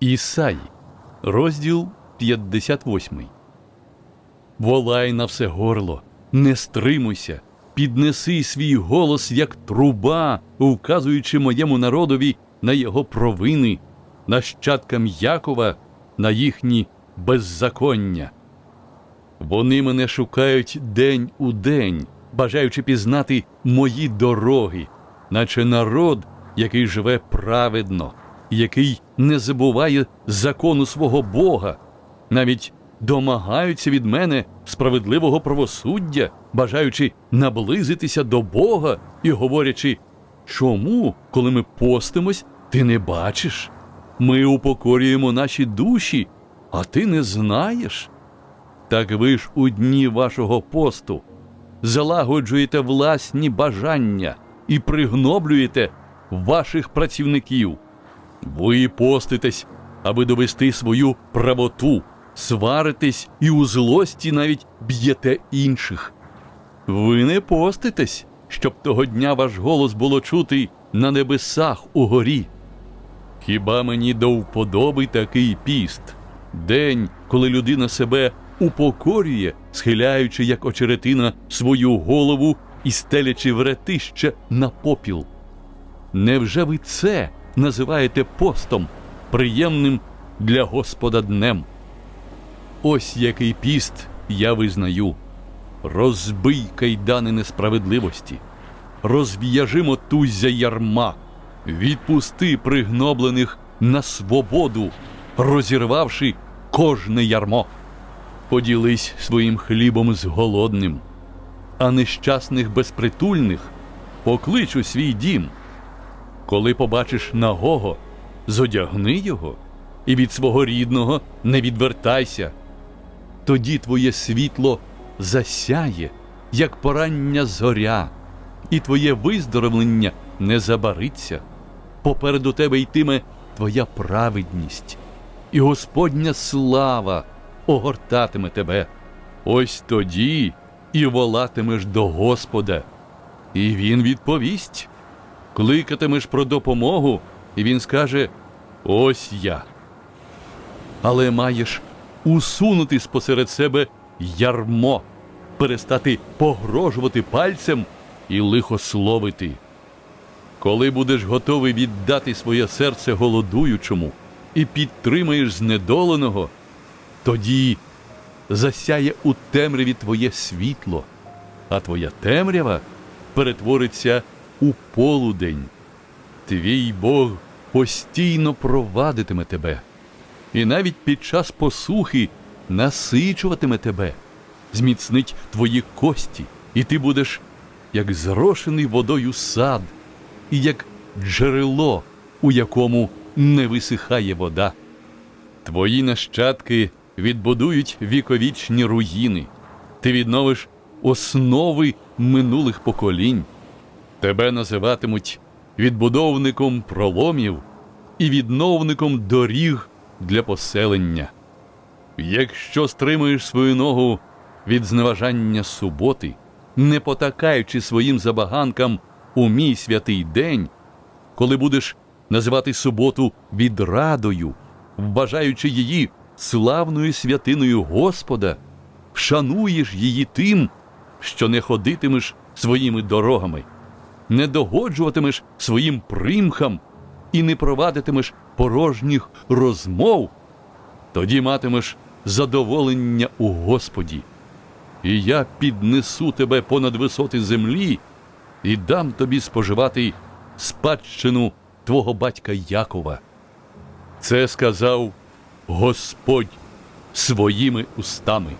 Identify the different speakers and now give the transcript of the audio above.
Speaker 1: Ісаї, розділ 58. Волай на все горло, не стримуйся, піднеси свій голос, як труба, вказуючи моєму народові на його провини, нащадкам Якова на їхні беззаконня. Вони мене шукають день у день, бажаючи пізнати мої дороги, наче народ, який живе праведно, який не забуває закону свого Бога, навіть домагаються від мене справедливого правосуддя, бажаючи наблизитися до Бога і говорячи, чому, коли ми постимось, ти не бачиш? Ми упокорюємо наші душі, а ти не знаєш. Так ви ж у дні вашого посту залагоджуєте власні бажання і пригноблюєте ваших працівників. Ви поститесь, аби довести свою правоту, сваритесь і у злості навіть б'єте інших. Ви не поститесь, щоб того дня ваш голос було чути на небесах угорі. Хіба мені до вподоби такий піст, день, коли людина себе упокорює, схиляючи, як очеретина, свою голову і стелячи вретище на попіл? Невже ви це називаєте постом, приємним для Господа днем? Ось який піст я визнаю. Розбий кайдани несправедливості, розв'яжи мотуззя ярма, відпусти пригноблених на свободу, розірвавши кожне ярмо. Поділись своїм хлібом з голодним, а нещасних безпритульних поклич у свій дім. Коли побачиш нагого, зодягни його, і від свого рідного не відвертайся. Тоді твоє світло засяє, як порання зоря, і твоє виздоровлення не забариться. Попереду тебе йтиме твоя праведність, і Господня слава огортатиме тебе. Ось тоді і волатимеш до Господа, і Він відповість. Кликатимеш про допомогу, і він скаже: Ось я. Але маєш усунути спосеред себе ярмо, перестати погрожувати пальцем і лихословити. Коли будеш готовий віддати своє серце голодуючому і підтримаєш знедоленого, тоді засяє у темряві твоє світло, а твоя темрява перетвориться у полудень. Твій Бог постійно провадитиме тебе, і навіть під час посухи насичуватиме тебе, зміцнить твої кості, і ти будеш як зрошений водою сад, і як джерело, у якому не висихає вода. Твої нащадки відбудують віковічні руїни, ти відновиш основи минулих поколінь. Тебе називатимуть відбудовником проломів і відновником доріг для поселення. Якщо стримуєш свою ногу від зневажання суботи, не потакаючи своїм забаганкам у мій святий день, коли будеш називати суботу відрадою, вважаючи її славною святиною Господа, вшануєш її тим, що не ходитимеш своїми дорогами, не догоджуватимеш своїм примхам і не провадитимеш порожніх розмов, тоді матимеш задоволення у Господі. І я піднесу тебе понад висоти землі і дам тобі споживати спадщину твого батька Якова. Це сказав Господь своїми устами.